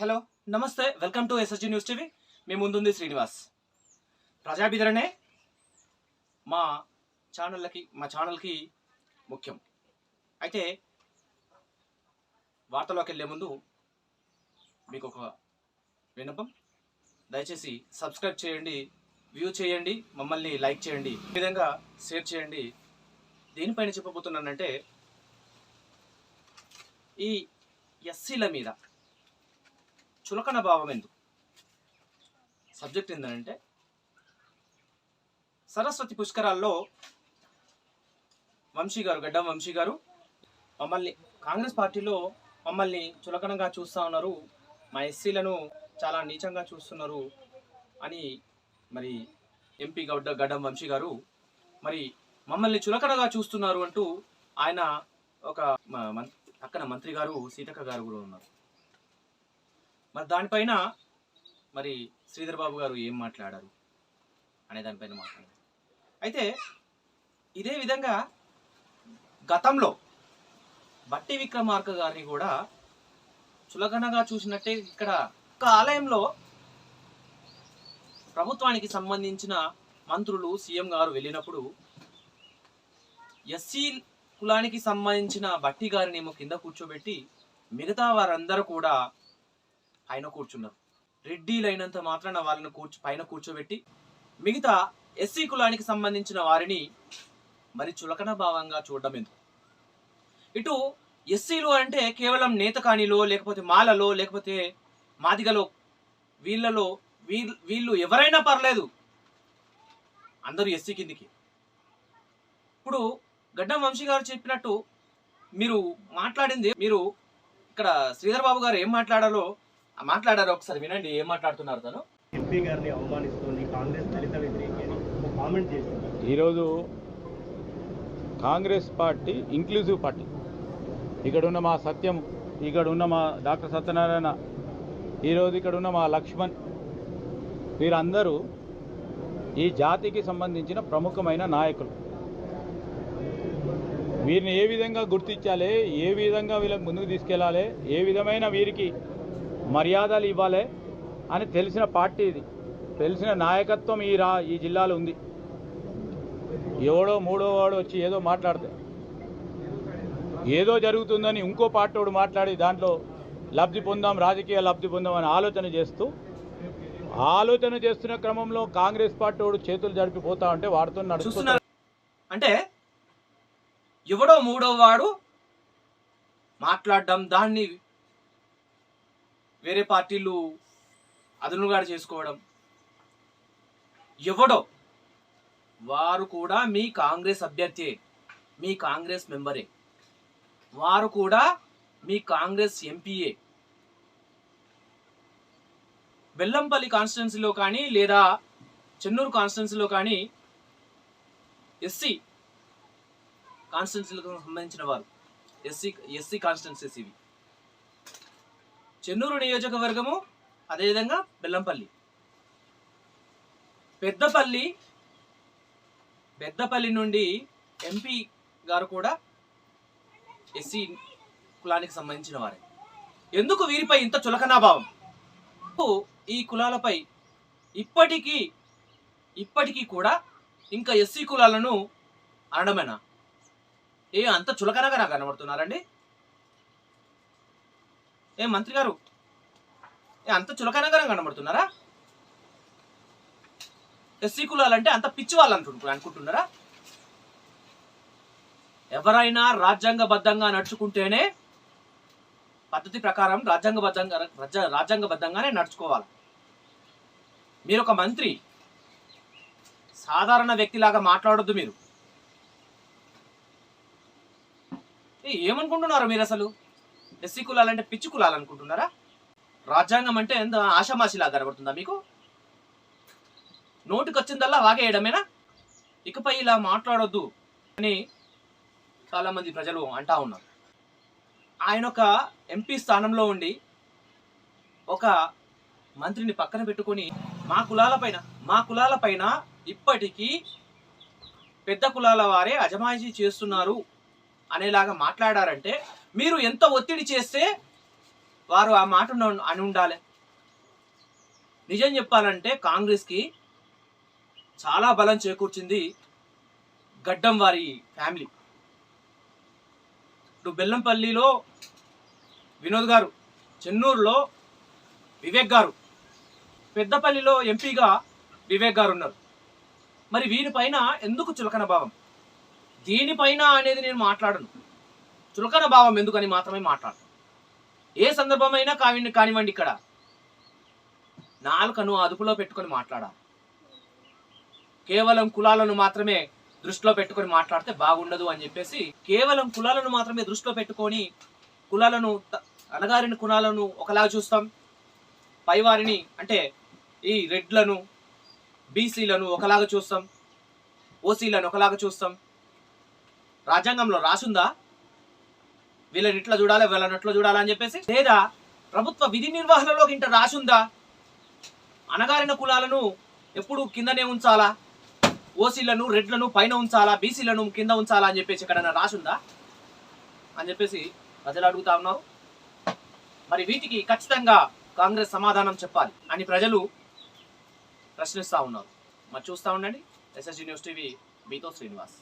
Hello నమస్తే welcome to SSG news TV మీ ముందుంది శ్రీనివాస్. ప్రజాభిధరణే మా ఛానళ్ళకి మా ఛానల్కి ముఖ్యం. అయితే వార్తలోకి వెళ్ళే ముందు మీకు ఒక విన్నపం. దయచేసి సబ్స్క్రైబ్ చేయండి వ్యూ చేయండి మమ్మల్ని లైక్ చేయండి ఈ విధంగా షేర్ చేయండి. దేనిపైన చెప్పబోతున్నానంటే ఈ ఎస్సీల మీద చులకన భావం ఎందుకు? సబ్జెక్ట్ ఏంటంటే సరస్వతి పుష్కరాల్లో వంశీ గారు గడ్డం వంశీ గారు మమ్మల్ని కాంగ్రెస్ పార్టీలో మమ్మల్ని చులకనగా చూస్తూ ఉన్నారు. మా ఎస్సీలను చాలా నీచంగా చూస్తున్నారు అని మరి ఎంపీ గడ్డ గడ్డం వంశీ గారు మరి మమ్మల్ని చులకనగా చూస్తున్నారు అంటూ ఆయన ఒక మం- పక్కన మంత్రి గారు సీతక్క గారు కూడా ఉన్నారు. మరి దానిపైన మరి శ్రీధర్ బాబు గారు ఏం మాట్లాడారు అనే దానిపైన మాట్లాడారు. అయితే ఇదే విధంగా గతంలో బట్టి విక్రమార్క గారిని కూడా చులకనగా చూసినట్టే ఇక్కడ ఒక ఆలయంలో ప్రభుత్వానికి సంబంధించిన మంత్రులు సీఎం గారు వెళ్ళినప్పుడు ఎస్సీ కులానికి సంబంధించిన బట్టి గారిని ఏమో కింద కూర్చోబెట్టి మిగతా వారందరూ కూడా పైన కూర్చున్నారు. రెడ్డిలైనంత మాత్రాన వాళ్ళని కూర్చు పైన కూర్చోబెట్టి మిగతా ఎస్సీ కులానికి సంబంధించిన వారిని మరి చులకన భావంగా చూడడం ఎందుకు? ఇటు ఎస్సీలు అంటే కేవలం నేతకాణిలో లేకపోతే మాలలో లేకపోతే మాదిగలో వీళ్ళలో వీళ్ళు వీళ్ళు ఎవరైనా పర్లేదు. అందరూ ఎస్సీ కిందికి. ఇప్పుడు గడ్డం వంశీ గారు చెప్పినట్టు మీరు మాట్లాడింది మీరు ఇక్కడ శ్రీధర్ బాబు గారు ఏం మాట్లాడాలో మాట్లాడారో ఒకసారి వినండి ఏం మాట్లాడుతున్నారు తను? ఎంపీ గారిని అవమానిస్తోంది కాంగ్రెస్ దళిత వ్యతిరేకి కామెంట్ చేసింది ఈరోజు కాంగ్రెస్ పార్టీ ఇంక్లూజివ్ పార్టీ. ఇక్కడ ఉన్న మా సత్యం ఇక్కడ ఉన్న మా డాక్టర్ సత్యనారాయణ ఈరోజు ఇక్కడ ఉన్న మా లక్ష్మణ్ వీరందరూ ఈ జాతికి సంబంధించిన ప్రముఖమైన నాయకులు. వీరిని ఏ విధంగా గుర్తించాలి ఏ విధంగా వీళ్ళకి ముందుకు తీసుకెళ్ళాలి ఏ విధమైన వీరికి మర్యాదలు ఇవ్వాలి అని తెలిసిన పార్టీ ఇది. తెలిసిన నాయకత్వం ఈ రా ఈ జిల్లాలో ఉంది. ఎవడో మూడో వాడు వచ్చి ఏదో మాట్లాడితే. ఏదో జరుగుతుందని ఇంకో పార్టీవాడు మాట్లాడి దాంట్లో లబ్ధి పొందాం రాజకీయ లబ్ధి పొందాం అని ఆలోచన చేస్తూ ఆలోచన చేస్తున్న క్రమంలో కాంగ్రెస్ పార్టీ వాడు చేతులు జరిపిపోతా ఉంటే వాడుతో నడుస్తున్నారు అంటే ఎవడో మూడో వాడు మాట్లాడడం దాన్ని వేరే పార్టీలు అదునుగా చేసుకోవడం. ఎవడో వారు కూడా మీ కాంగ్రెస్ అభ్యర్థి మీ కాంగ్రెస్ మెంబరే. వారు కూడా మీ కాంగ్రెస్ ఎంపీఏ బెల్లంపల్లి కాన్స్టిట్యున్సీలో కానీ లేదా చెన్నూరు కాన్స్టిట్యున్సీలో కానీ ఎస్సీ కాన్స్టిట్యున్సీలకు సంబంధించిన వారు. ఎస్సీ ఎస్సీ కాన్స్టిట్యున్సీస్ ఇవి. చెన్నూరు నియోజకవర్గము అదేవిధంగా బెల్లంపల్లి. పెద్దపల్లి పెద్దపల్లి నుండి ఎంపీ గారు కూడా ఎస్సీ కులానికి సంబంధించిన వారే. ఎందుకు వీరిపై ఇంత చులకనాభావం ఈ కులాలపై ఇప్పటికీ ఇప్పటికీ కూడా ఇంకా ఎస్సీ కులాలను అనడమేనా ఏ అంత చులకనగా నాకు కనబడుతున్నారండి. ఏ మంత్రి గారు. ఏ అంత చులకనగరం కనబడుతున్నారా? ఎస్సీ కులాలంటే అంత పిచ్చి వాళ్ళు అంటు అనుకుంటున్నారా? ఎవరైనా రాజ్యాంగబద్ధంగా నడుచుకుంటేనే పద్ధతి ప్రకారం రాజ్యాంగబద్ధంగా రాజ్యాంగబద్ధంగానే నడుచుకోవాలి. మీరు ఒక మంత్రి సాధారణ వ్యక్తిలాగా మాట్లాడొద్దు మీరు. ఏ, ఏమనుకుంటున్నారు మీరు అసలు ఎస్సీ కులాలంటే పిచ్చి కులాలు అనుకుంటున్నారా రాజ్యాంగం అంటే ఎంత ఆషామాషిలా కనబడుతుందా మీకు? నోటికొచ్చిందల్లా వాగేయడమేనా? ఇకపై ఇలా మాట్లాడొద్దు అని చాలామంది ప్రజలు అంటా ఉన్నారు. ఆయన ఒక ఎంపీ స్థానంలో ఉండి ఒక మంత్రిని పక్కన పెట్టుకొని మా కులాల పైన మా కులాల పైన ఇప్పటికీ పెద్ద కులాల వారే అజమాయిషీ చేస్తున్నారు అనేలాగా మాట్లాడారంటే మీరు ఎంత ఒత్తిడి చేస్తే వారు ఆ మాట అని ఉండాలి. నిజం చెప్పాలంటే కాంగ్రెస్కి చాలా బలం చేకూర్చింది గడ్డం వారి ఫ్యామిలీ. ఇప్పుడు బెల్లంపల్లిలో వినోద్ గారు చెన్నూరులో వివేక్ గారు పెద్దపల్లిలో ఎంపీగా వివేక్ గారు ఉన్నారు. మరి వీరిపైన ఎందుకు చులకన భావం? దీనిపైన అనేది నేను మాట్లాడను. చులకన భావం ఎందుకని మాత్రమే మాట్లాడతాం. ఏ సందర్భమైనా కావి కానివ్వండి ఇక్కడ. నాలుకను అదుపులో పెట్టుకొని మాట్లాడాలి. కేవలం కులాలను మాత్రమే దృష్టిలో పెట్టుకొని మాట్లాడితే బాగుండదు అని చెప్పేసి కేవలం కులాలను మాత్రమే దృష్టిలో పెట్టుకొని కులాలను అనగారిన అణగారిన కులాలను ఒకలాగా చూస్తాం. పైవారిని అంటే ఈ రెడ్లను బీసీలను ఒకలాగా చూస్తాం. ఓసీలను ఒకలాగా చూస్తాం. రాజ్యాంగంలో రాసుందా? వీళ్ళని ఇట్లా చూడాలి వీళ్ళని ఇట్లా చూడాలి అని చెప్పేసి లేదా ప్రభుత్వ విధి నిర్వహణలో ఇంట రాసుందా? అణగారిన కులాలను ఎప్పుడు కిందనే ఉంచాలా? ఓసీలను రెడ్లను పైన ఉంచాలా? బీసీలను కింద ఉంచాలా అని చెప్పేసి ఎక్కడైనా రాసుందా? అని చెప్పేసి ప్రజలు అడుగుతా ఉన్నారు. మరి వీటికి ఖచ్చితంగా కాంగ్రెస్ సమాధానం చెప్పాలి అని ప్రజలు ప్రశ్నిస్తూ ఉన్నారు. మరి చూస్తా ఉండండి. ఎస్ఎస్జీ న్యూస్ టీవీ మీతో శ్రీనివాస్.